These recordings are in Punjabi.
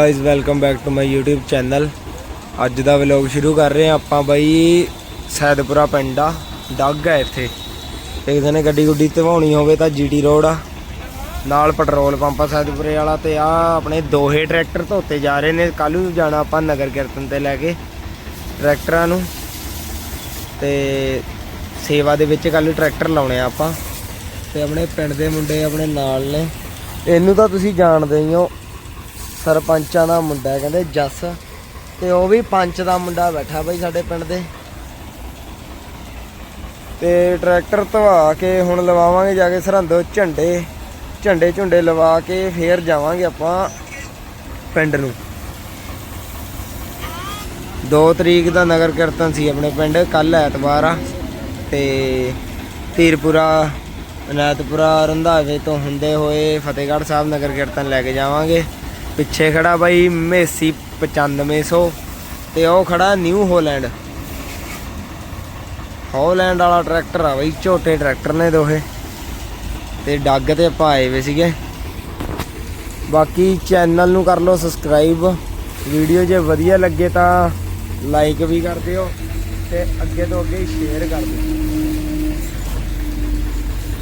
Guys welcome back to my YouTube channel ਅੱਜ ਦਾ ਵਲੌਗ ਸ਼ੁਰੂ ਕਰ ਰਹੇ ਹਾਂ ਆਪਾਂ ਬਾਈ ਸੈਦਪੁਰਾ ਪਿੰਡ ਆ। ਡੱਗ ਹੈ ਇੱਥੇ। ਦੇਖਦੇ ਨੇ ਗੱਡੀ ਗੁੱਡੀ ਧਵਾਉਣੀ ਹੋਵੇ ਤਾਂ ਜੀਟੀ ਰੋਡ ਆ। ਨਾਲ ਪੈਟਰੋਲ ਪੰਪ ਆ ਸੈਦਪੁਰੇ ਵਾਲਾ ਤੇ ਆ ਆਪਣੇ ਦੋਹੇ ਟਰੈਕਟਰ ਧੋਤੇ ਜਾ ਰਹੇ ਨੇ। ਕੱਲ ਨੂੰ ਜਾਣਾ ਆਪਾਂ ਨਗਰ ਕੀਰਤਨ ਤੇ ਲੈ ਕੇ ਟਰੈਕਟਰਾਂ ਨੂੰ। ਤੇ ਸੇਵਾ ਦੇ ਵਿੱਚ ਕੱਲ ਟਰੈਕਟਰ ਲਾਉਣੇ ਆ ਆਪਾਂ। ਤੇ ਆਪਣੇ ਪਿੰਡ ਦੇ ਮੁੰਡੇ ਆਪਣੇ ਨਾਲ ਨੇ। ਇਹਨੂੰ ਤਾਂ ਤੁਸੀਂ ਜਾਣਦੇ ਹੀ ਹੋ। ਸਰਪੰਚਾਂ ਦਾ ਮੁੰਡਾ ਕਹਿੰਦੇ ਜੱਸ। ਤੇ ਉਹ ਵੀ ਪੰਚ ਦਾ ਮੁੰਡਾ ਬੈਠਾ ਬਾਈ ਸਾਡੇ ਪਿੰਡ ਦੇ। ਤੇ ਟਰੈਕਟਰ ਧਵਾ ਕੇ ਹੁਣ ਲਵਾਵਾਂਗੇ ਜਾ ਕੇ ਸਰਹੰਦੋ ਝੰਡੇ। ਝੰਡੇ ਝੁੰਡੇ ਲਵਾ ਕੇ ਫੇਰ ਜਾਵਾਂਗੇ ਆਪਾਂ ਪਿੰਡ ਨੂੰ। 2 ਤਰੀਕ ਦਾ ਨਗਰ ਕੀਰਤਨ ਸੀ ਆਪਣੇ ਪਿੰਡ ਕੱਲ ਐਤਵਾਰ ਆ। ਤੇ ਧੀਰਪੁਰਾ ਅਨਾਇਤਪੁਰਾ ਰੰਧਾਵੇ ਤੋਂ ਹੁੰਦੇ ਹੋਏ ਫਤਿਹਗੜ੍ਹ ਸਾਹਿਬ ਨਗਰ ਕੀਰਤਨ ਲੈ ਕੇ ਜਾਵਾਂਗੇ। ਪਿੱਛੇ ਖੜਾ ਬਾਈ ਮੇਸੀ 9500 ਤੇ ਉਹ ਖੜਾ ਨਿਊ ਹੋਲੈਂਡ। ਹੋਲੈਂਡ ਵਾਲਾ ਟਰੈਕਟਰ ਆ ਬਾਈ, ਝੋਟੇ ਟਰੈਕਟਰ ਨੇ ਦੋਹੇ। ਤੇ ਡੱਗ ਤੇ ਆਪਾਂ ਆਏ ਵੇ ਸੀਗੇ। ਬਾਕੀ ਚੈਨਲ ਨੂੰ ਕਰ ਲਓ ਸਬਸਕ੍ਰਾਈਬ। ਵੀਡੀਓ ਜੇ ਵਧੀਆ ਲੱਗੇ ਤਾਂ ਲਾਈਕ ਵੀ ਕਰ ਦਿਓ ਤੇ ਅੱਗੇ ਤੋਂ ਅੱਗੇ ਸ਼ੇਅਰ ਕਰ ਦਿਓ।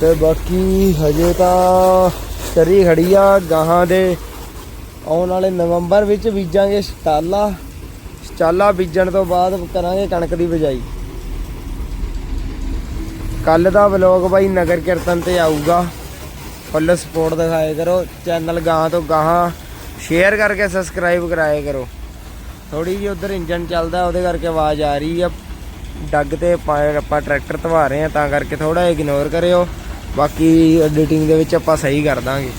ਤੇ ਬਾਕੀ ਹਜੇ ਤਾਂ ਚਰੀ ਖੜੀ ਆ ਗਾਹਾਂ ਦੇ। ਆਉਣ ਵਾਲੇ ਨਵੰਬਰ ਵਿੱਚ ਬੀਜਾਂਗੇ ਸਟਾਲਾ। ਸਟਾਲਾ ਬੀਜਣ ਤੋਂ ਬਾਅਦ ਕਰਾਂਗੇ ਕਣਕ ਦੀ ਬਿਜਾਈ। ਕੱਲ ਦਾ ਵਲੌਗ ਬਾਈ ਨਗਰ ਕੀਰਤਨ ਤੇ ਆਊਗਾ। ਫੁੱਲ ਸਪੋਰਟ ਦਿਖਾਏ ਕਰੋ। ਚੈਨਲ ਗਾਹਾਂ ਤੋਂ ਗਾਹਾਂ ਸ਼ੇਅਰ ਕਰਕੇ ਸਬਸਕ੍ਰਾਈਬ ਕਰਾਏ ਕਰੋ। ਥੋੜੀ ਜਿਹੀ ਉਧਰ ਇੰਜਨ ਚੱਲਦਾ, ਉਹਦੇ ਕਰਕੇ ਆਵਾਜ਼ ਆ ਰਹੀ ਆ। ਡੱਗ ਤੇ ਆਪਾਂ ਆਪਾਂ ਟਰੈਕਟਰ ਧਵਾ ਰਹੇ ਆ, ਤਾਂ ਕਰਕੇ ਥੋੜਾ ਇਗਨੋਰ ਕਰਿਓ। ਬਾਕੀ ਐਡੀਟਿੰਗ ਦੇ ਵਿੱਚ ਆਪਾਂ ਸਹੀ ਕਰ ਦਾਂਗੇ।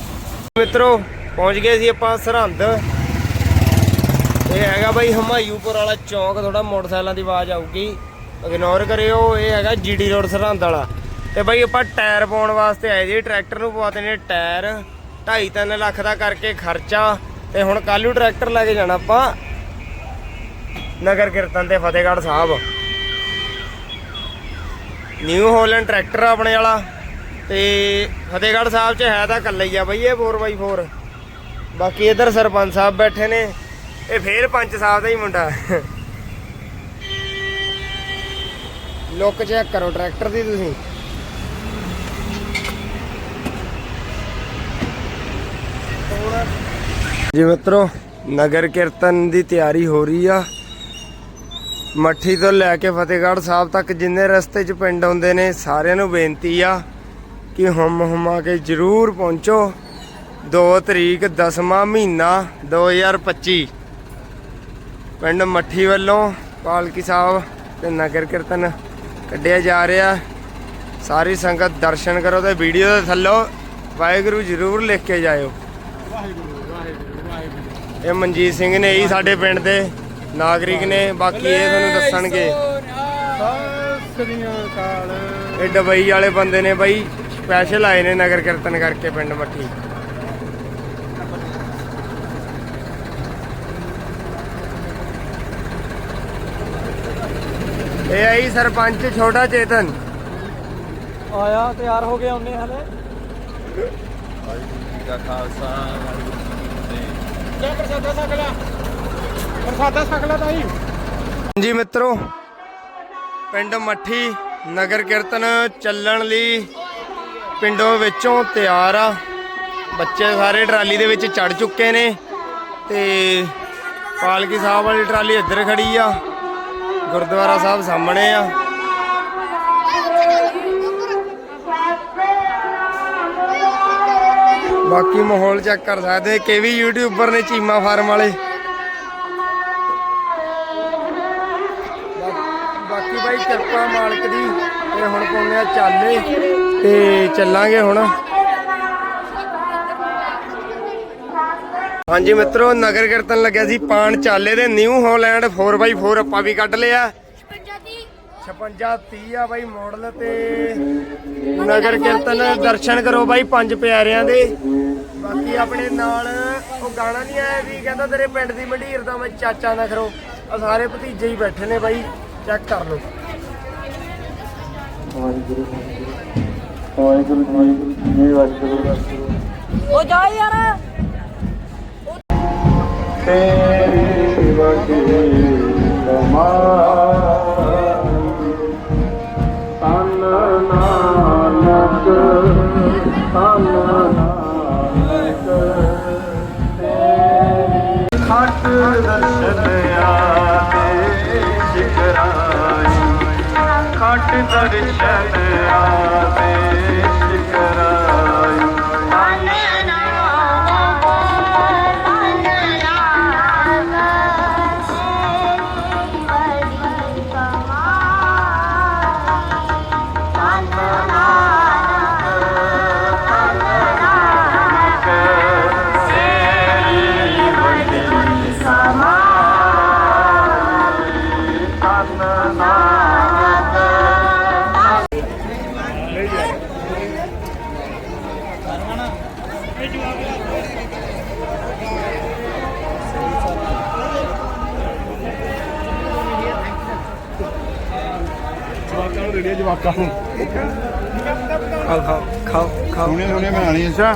ਮਿੱਤਰੋ ਪਹੁੰਚ ਗਏ ਸੀ ਆਪਾਂ ਸਰਹੰਦ। ਇਹ ਹੈਗਾ ਬਾਈ ਹਮਾਯੂਪੁਰ ਵਾਲਾ ਚੌਂਕ ਥੋੜਾ ਮੋਟਰਸਾਈਕਲਾਂ ਦੀ ਆਵਾਜ਼ ਆਊਗੀ। ਇਗਨੋਰ ਕਰਿਓ, ਇਹ ਹੈਗਾ ਜੀਡੀ ਰੋਡ ਸਰਹੰਦ ਵਾਲਾ। ਤੇ ਬਾਈ ਆਪਾਂ ਟਾਇਰ ਪਾਉਣ ਵਾਸਤੇ ਆਏ ਜੀ ਟਰੈਕਟਰ ਨੂੰ ਪਵਾਤੇ ਨੇ ਟਾਇਰ। 2.5 ਲੱਖ ਦਾ ਕਰਕੇ ਖਰਚਾ। ਤੇ ਹੁਣ ਕੱਲੂ ਟਰੈਕਟਰ ਲੈ ਕੇ ਜਾਣਾ ਆਪਾਂ। ਨਗਰ ਕੀਰਤਨ ਤੇ Fatehgarh Sahib. New Holland tractor ਆਪਣੇ ਵਾਲਾ। ਤੇ ਫਤਿਹਗੜ੍ਹ ਸਾਹਿਬ 'ਚ ਹੈ ਤਾਂ ਇਕੱਲਾ ਹੀ ਆ ਬਈ, ਇਹ 4x4 ਬਾਕੀ ਇਧਰ ਸਰਪੰਚ ਸਾਹਿਬ ਬੈਠੇ ਨੇ। ਇਹ ਫੇਰ ਪੰਚ ਸਾਹਿਬ ਦਾ ਹੀ ਮੁੰਡਾ। ਲੁੱਕ ਚੈੱਕ ਕਰੋ ਟਰੈਕਟਰ ਦੀ ਤੁਸੀਂ। ਜੀ ਮਿੱਤਰੋ, ਨਗਰ ਕੀਰਤਨ ਦੀ ਤਿਆਰੀ ਹੋ ਰਹੀ ਆ। ਮੱਠੀ ਤੋਂ ਲੈ ਕੇ ਫਤਿਹਗੜ੍ਹ ਸਾਹਿਬ ਤੱਕ ਜਿੰਨੇ ਰਸਤੇ 'ਚ ਪਿੰਡ ਆਉਂਦੇ ਨੇ, ਸਾਰਿਆਂ ਨੂੰ ਬੇਨਤੀ ਆ ਕਿ ਹਮ ਹਮਾ ਕੇ ਜਰੂਰ ਪਹੁੰਚੋ। 2 ਤਰੀਕ 10ਵਾਂ ਮਹੀਨਾ 2025 ਪਿੰਡ ਮੱਠੀ ਵੱਲੋਂ ਪਾਲਕੀ ਸਾਹਿਬ ਤੇ ਨਗਰ ਕੀਰਤਨ ਕੱਢਿਆ ਜਾ ਰਿਹਾ। ਸਾਰੀ ਸੰਗਤ ਦਰਸ਼ਨ ਕਰੋ ਤੇ ਵੀਡੀਓ ਦੇ ਥੱਲੋਂ ਵਾਹਿਗੁਰੂ ਜਰੂਰ ਲਿਖ ਕੇ ਜਾਇਓ। ਇਹ ਮਨਜੀਤ ਸਿੰਘ ਨੇ ਹੀ ਸਾਡੇ ਪਿੰਡ ਦੇ ਨਾਗਰਿਕ ਨੇ, ਬਾਕੀ ਇਹ ਤੁਹਾਨੂੰ ਦੱਸਣਗੇ। ਇਹ ਡਬਈ ਵਾਲੇ ਬੰਦੇ ਨੇ ਬਾਈ ਸਪੈਸ਼ਲ ਆਏ ਨੇ ਨਗਰ ਕੀਰਤਨ ਕਰਕੇ ਪਿੰਡ ਮੱਠੀ। ਇਹ ਆਈ ਸਰਪੰਚ ਛੋਟਾ ਚੇਤਨ। ਆਇਆ ਤਿਆਰ ਹੋ ਕੇ ਆਉਨੇ ਹਲੇ। ਦਾ ਖਾਲਸਾ ਪ੍ਰਸਾਦਾ ਛਕ ਲਿਆ ਪ੍ਰਸਾਦਾ ਤਾਈ। ਜੀ ਮਿੱਤਰੋ ਪਿੰਡ ਮੱਠੀ ਨਗਰ ਕੀਰਤਨ ਚੱਲਣ ਲਈ ਪਿੰਡੋਂ ਵਿੱਚੋਂ ਤਿਆਰ ਆ। ਬੱਚੇ ਸਾਰੇ ਟਰਾਲੀ ਦੇ ਵਿੱਚ ਚੜ ਚੁੱਕੇ ਨੇ ਤੇ ਪਾਲਕੀ ਸਾਹਿਬ ਵਾਲੀ ਟਰਾਲੀ ਇੱਧਰ ਖੜੀ ਆ। ਗੁਰਦੁਆਰਾ ਸਾਹਿਬ ਸਾਹਮਣੇ ਆ। ਬਾਕੀ ਮਾਹੌਲ ਚੈੱਕ ਕਰ ਸਕਦੇ ਕੇ ਵੀ ਯੂਟਿਊਬਰ ਨੇ ਚੀਮਾ ਫਾਰਮ ਵਾਲੇ। ਬਾਕੀ ਬਾਈ ਕਿਰਪਾ ਮਾਲਕ ਦੀ ਤੇ ਹੁਣ ਪਾਉਂਦੇ ਆ ਚਾਲੇ, ਤੇ ਚੱਲਾਂਗੇ ਹੁਣ। ਹਾਂਜੀ ਮਿੱਤਰੋ ਨਗਰ ਕੀਰਤਨ ਲੱਗਿਆ ਸੀ ਪਾਣ ਚਾਲੇ ਦੇ ਨਿਊ ਹੋਲੈਂਡ 4x4 ਆਪਾਂ ਵੀ ਕੱਢ ਲਿਆ। 56 30 ਆ ਬਾਈ ਮਾਡਲ ਤੇ। ਨਗਰ ਕੀਰਤਨ ਦਰਸ਼ਨ ਕਰੋ ਬਾਈ ਪੰਜ ਪਿਆਰਿਆਂ ਦੇ। ਬਾਕੀ ਆਪਣੇ ਨਾਲ ਉਹ ਗਾਣਾ ਨਹੀਂ ਆਇਆ ਵੀ ਕਹਿੰਦਾ ਤੇਰੇ ਪਿੰਡ ਦੀ ਮੰਡੀਰ ਦਾ ਮੈਂ ਚਾਚਾ ਨਾ ਕਰੋ। ਆ ਸਾਰੇ ਭਤੀਜੇ ਹੀ ਬੈਠੇ ਨੇ ਬਾਈ ਚੈੱਕ ਕਰ ਲਓ। ਵਾਹਿਗੁਰੂ ਵਾਹਿਗੁਰੂ ਵਾਹਿਗੁਰੂ ਵਾਹਿਗੁਰੂ। ਉਹ ਜਾ ਯਾਰ। तेरी वकील तन नानक तन नानक खट दर्शन आदे शिकराई खट दर्शन ਜਵਾਕਾਂ ਨੂੰ। ਰੇੜੀਆਂ ਜਵਾਕਾਂ ਨੂੰ ਖਾਓ ਖਾਓ। ਖਾਓ ਖਾਓ ਸੋਹਣੇ ਸੋਹਣੇ ਬਣਾਣੀ ਅੱਛਾ।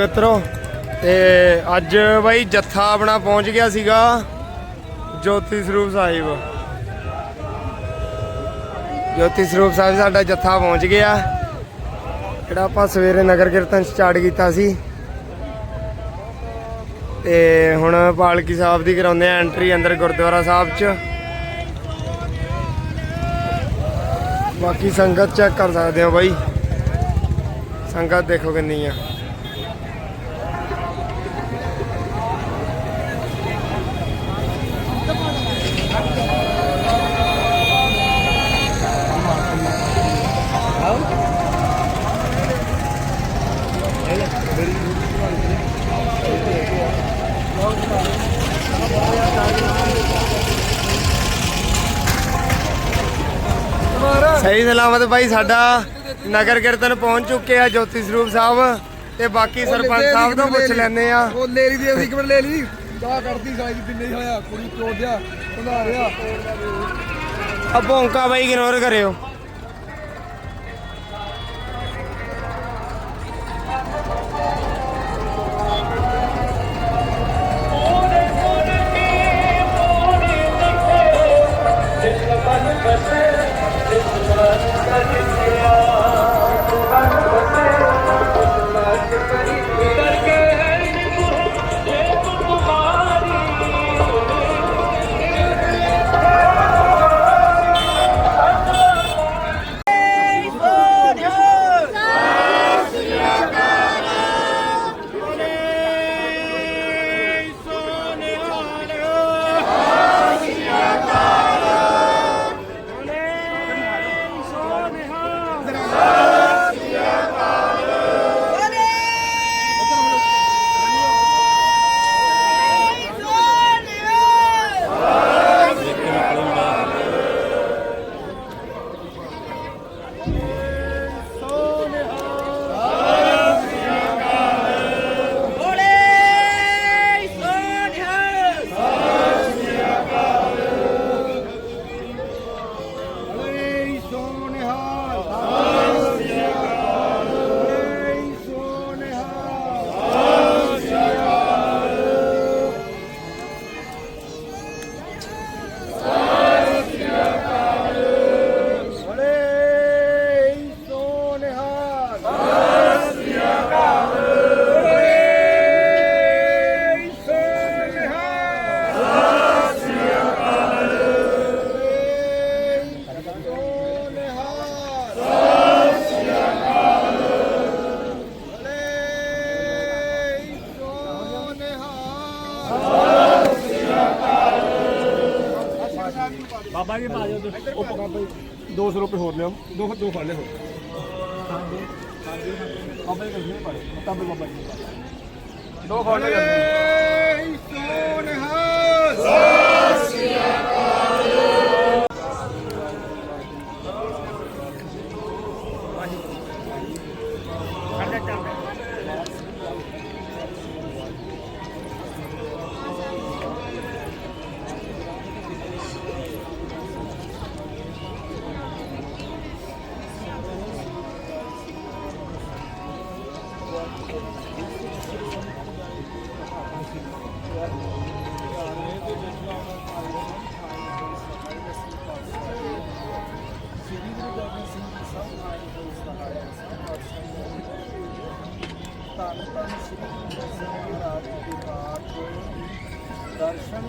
ਮਿੱਤਰੋ, ਤੇ ਅੱਜ ਬਾਈ ਜੱਥਾ ਆਪਣਾ ਪਹੁੰਚ ਗਿਆ ਸੀਗਾ, ਜੋਤੀ ਸਰੂਪ ਸਾਹਿਬ। ਜੋਤੀ ਸਰੂਪ ਸਾਹਿਬ ਸਾਡਾ ਜੱਥਾ ਪਹੁੰਚ ਗਿਆ। ਜਿਹੜਾ ਆਪਾਂ ਸਵੇਰੇ ਨਗਰ ਕੀਰਤਨ ਸਟਾਰਟ ਕੀਤਾ ਸੀ। ਤੇ ਹੁਣ ਪਾਲਕੀ ਸਾਹਿਬ ਦੀ ਕਰਾਉਂਦੇ ਆ ਐਂਟਰੀ ਅੰਦਰ ਗੁਰਦੁਆਰਾ ਸਾਹਿਬ 'ਚ। ਬਾਕੀ ਸੰਗਤ ਚੈੱਕ ਕਰ ਸਕਦੇ ਹੋ ਬਾਈ। ਸੰਗਤ ਦੇਖੋ ਕਿੰਨੀ ਆ। ਸਹੀ ਸਲਾਮਤ ਭਾਈ ਸਾਡਾ ਨਗਰ ਕੀਰਤਨ ਪਹੁੰਚ ਚੁੱਕੇ ਆ ਜੋਤੀ ਸਰੂਪ ਸਾਹਿਬ ਤੇ ਬਾਕੀ ਸਰਪੰਚ ਸਾਹਿਬ ਤੋਂ ਪੁੱਛ ਲੈਣੇ ਆ। ਉਹ ਲੈ ਲਈ ਦੀ ਅਸੀਂ ਮਿੰਟ ਲੈ ਲਈ। ਦਾ ਕਰਦੀ ਸਾਈ ਦਿੰਨੇ ਹੋਇਆ ਕੁੜੀ ਚੋਦਿਆ ਸੁਧਾ ਰਿਹਾ ਆ ਭੌਂਕਾ ਬਾਈ ਇਗਨੋਰ ਕਰਿਓ। ਬਾਬਾ ਜੀ ਪਾ ਦਿਓ। ਉਹ ਬਾਬਾ ਜੀ 200 ਰੁਪਏ ਹੋਰ ਲਿਓ ਦੋ ਦੋ ਫੜ ਲੈ ਹੋਰ। ਬਾਬਾ ਜੀ ਕਿੰਨੇ ਪਾ ਦਿਓ। ਤਾਂ ਬਾਬਾ ਜੀ। ਦੋ ਫੜ ਲੈ ਧੰਨ दर्शन